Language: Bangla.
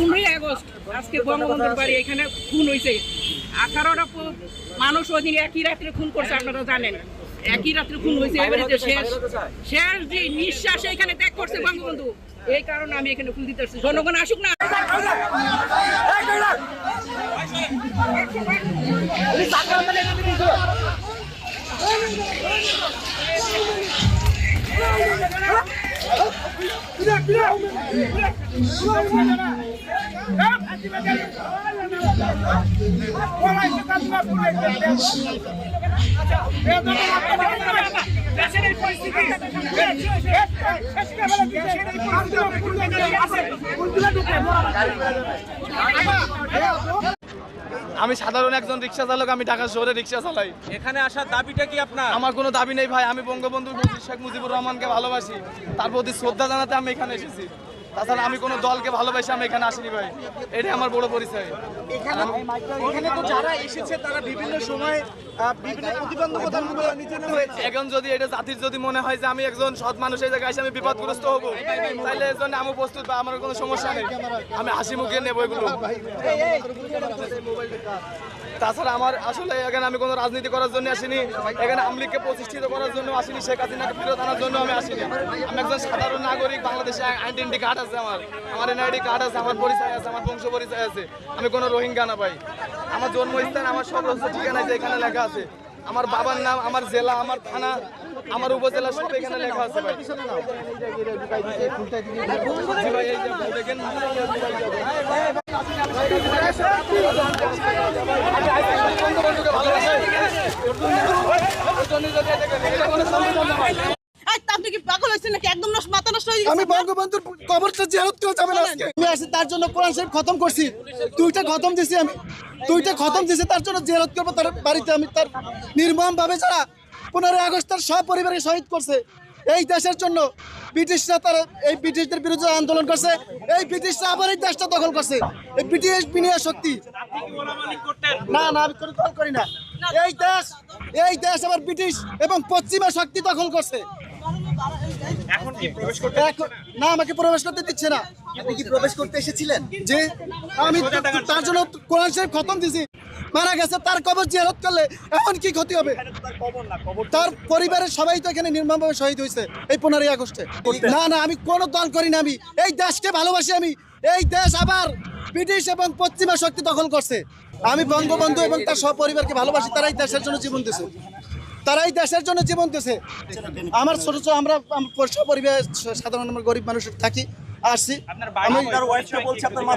পনেরোই আগস্ট আজকে বঙ্গবন্ধুর বাড়ি, এখানে খুন হয়েছে আঠারোটা মানুষ ওদিন একই রাত্রে খুন করছে, আপনারা জানেন। একই রাত্রে খুন হয়েছে এবারে যে শেষ শেষ যে নিঃশ্বাস এখানে ত্যাগ করছে বঙ্গবন্ধু, এই কারণে আমি এখানে খুন দিতে জনগণ আসুক না। আমি সাধারণ একজন রিক্সা চালক আমি ঢাকা শহরে রিক্সা চালাই। এখানে আসার দাবিটা কি আপনার? আমার কোনো দাবি নেই ভাই আমি বঙ্গবন্ধু শেখ মুজিবুর রহমানকে ভালোবাসি। তার প্রতি শ্রদ্ধা জানাতে আমি এখানে এসেছি। তাছাড়া আমি কোনো দলকে ভালোবাসি আমি এখানে আসিনি ভাই। এটাই আমার বড় পরিচয়। এখানে তো যারা এসেছে তারা বিভিন্ন সময় এখন যদি এটা জাতির যদি মনে হয় যে আমি একজন সৎ মানুষ জায়গায় আমি বিপদগ্রস্ত হব তাহলে জন্য আমি প্রস্তুত বা আমার কোনো সমস্যা নেই। আমি হাসি মুখে এগুলো। তাছাড়া আমার আসলে এখানে আমি কোনো রাজনীতি করার জন্য আসিনি। এখানে আমলিগকে প্রতিষ্ঠিত করার জন্য আসিনি। শেখ হাসিনাকে ফেরত আনার জন্য আমি আসিনি। আমি একজন সাধারণ নাগরিক, বাংলাদেশে আইডেন্টি কার্ড আছে আমার। আমার এনআইডি কার্ড আছে, আমার পরিচয় আছে, আমার বংশ পরিচয় আছে। আমি কোনো রোহিঙ্গা না ভাই। আমার জন্মস্থান, আমার রকম ঠিকানা যে এখানে লেখা আছে আমার বাবার নাম, আমার জেলা, আমার থানা, আমার উপজেলা সব এখানে লেখা আছে ভাই। কি পাগল হয়েছেন নাকি? একদম মাথা নষ্ট হয়ে গেছে আমি বঙ্গবন্ধুর কবরটা জিয়ারত করে যাবেন আজকে। আমি আসি তার জন্য কোরআন শরীফ খতম করছি। দুইটা খতম দিছি আমি। দুইটা খতম দিছি তার জন্য জিয়ারত করব তার বাড়িতে আমি তার নির্মম ভাবে যারা পনেরোই আগস্ট তার সব পরিবারকে শহীদ করছে। এই দেশের জন্য ব্রিটিশরা তার এই ব্রিটিশদের বিরুদ্ধে আন্দোলন করছে। এই ব্রিটিশরা আবার এই দেশটা দখল করছে। এই ব্রিটিশ বিনিয়া শক্তি। না না আমি কোনো করি না এই দেশ এই দেশ আবার ব্রিটিশ এবং পশ্চিমা শক্তি দখল করছে। এখন কি প্রবেশ করতে না আমাকে প্রবেশ করতে দিচ্ছে না। আপনি কি প্রবেশ করতে এসেছিলেন? যে আমি তার জন্য কোরআন শরীফ খতম দিছি মারা গেছে তার কবর জিয়ারত করলে এখন কি ক্ষতি হবে? তার পরিবারের সবাই তো এখানে নির্মমভাবে শহীদ হয়েছে এই পনেরোই আগস্টে। না না আমি কোনো দল করি না আমি এই দেশকে ভালোবাসি আমি। এই দেশ আবার ব্রিটিশ এবং পশ্চিমা শক্তি দখল করছে। আমি বঙ্গবন্ধু এবং তার সপরিবারকে ভালোবাসি তারাই দেশের জন্য জীবন দিছে। তারাই দেশের জন্য জীবন দিয়েছে আমার ছোট ছোট আমরা পরিবেশ সাধারণ গরিব মানুষ থাকি আসছি।